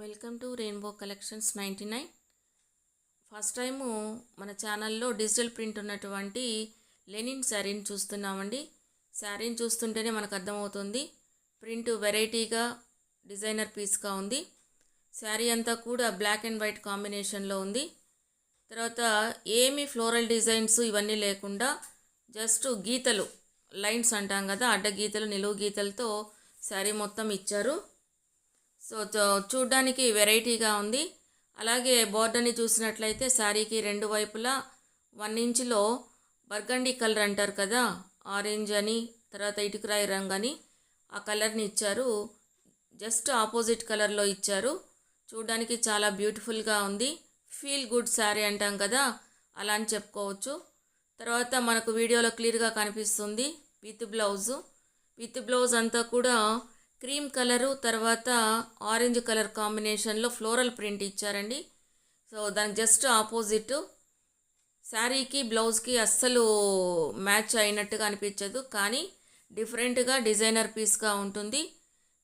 Welcome to rainbow collections ninety nine. First time మన ఛానల్లో digital print ఉన్నటువంటి Lenin శారీని చూస్తున్నామండి. శారీని చూస్తుంటేనే మనకు అర్థమవుతుంది. ప్రింట్ వెరైటీగా డిజైనర్ పీస్గా ఉంది. శారీ అంతా కూడా బ్లాక్ అండ్ వైట్ కాంబినేషన్లో ఉంది. తర్వాత ఏమి ఫ్లోరల్ డిజైన్స్ ఇవన్నీ లేకుండా జస్ట్ గీతలు లైన్స్ అంటాం కదా అడ్డ గీతలు నిలువు గీతలతో శారీ మొత్తం ఇచ్చారు. సో చూడ్డానికి వెరైటీగా ఉంది. అలాగే బోర్డర్ని చూసినట్లయితే శారీకి రెండు వైపులా వన్ ఇంచులో బర్గండీ కలర్ అంటారు కదా ఆరెంజ్ అని తర్వాత ఇటుకరాయి రంగు అని ఆ కలర్ని ఇచ్చారు. జస్ట్ ఆపోజిట్ కలర్లో ఇచ్చారు. చూడడానికి చాలా బ్యూటిఫుల్గా ఉంది. ఫీల్ గుడ్ శారీ అంటాం కదా అలా అని చెప్పుకోవచ్చు. తర్వాత మనకు వీడియోలో క్లియర్గా కనిపిస్తుంది విత్ బ్లౌజు. విత్ బ్లౌజ్ అంతా కూడా క్రీమ్ కలరు తర్వాత ఆరెంజ్ కలర్ కాంబినేషన్లో ఫ్లోరల్ ప్రింట్ ఇచ్చారండి. సో దానికి జస్ట్ ఆపోజిట్ శారీకి బ్లౌజ్కి అస్సలు మ్యాచ్ అయినట్టుగా అనిపించదు. కానీ డిఫరెంట్గా డిజైనర్ పీస్గా ఉంటుంది.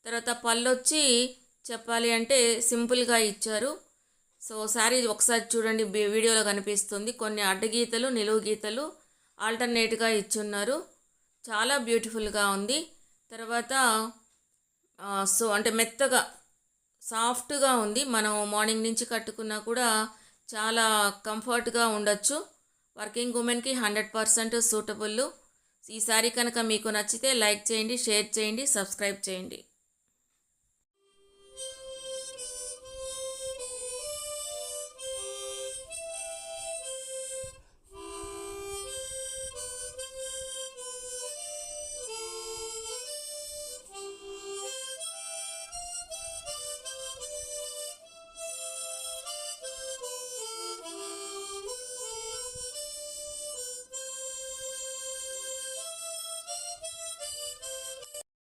తర్వాత పళ్ళు వచ్చి చెప్పాలి అంటే సింపుల్గా ఇచ్చారు. సో శారీ ఒకసారి చూడండి వీడియోలో కనిపిస్తుంది. కొన్ని అడ్డగీతలు నిలువు గీతలు ఆల్టర్నేట్గా ఇచ్చున్నారు. చాలా బ్యూటిఫుల్గా ఉంది. తర్వాత సో అంటే మెత్తగా సాఫ్ట్గా ఉంది. మనం మార్నింగ్ నుంచి కట్టుకున్నా కూడా చాలా కంఫర్ట్గా ఉండొచ్చు. వర్కింగ్ ఉమెన్కి హండ్రెడ్ పర్సెంట్ సూటబుల్ ఈ శారీ కనుక మీకు నచ్చితే లైక్ చేయండి షేర్ చేయండి సబ్స్క్రైబ్ చేయండి.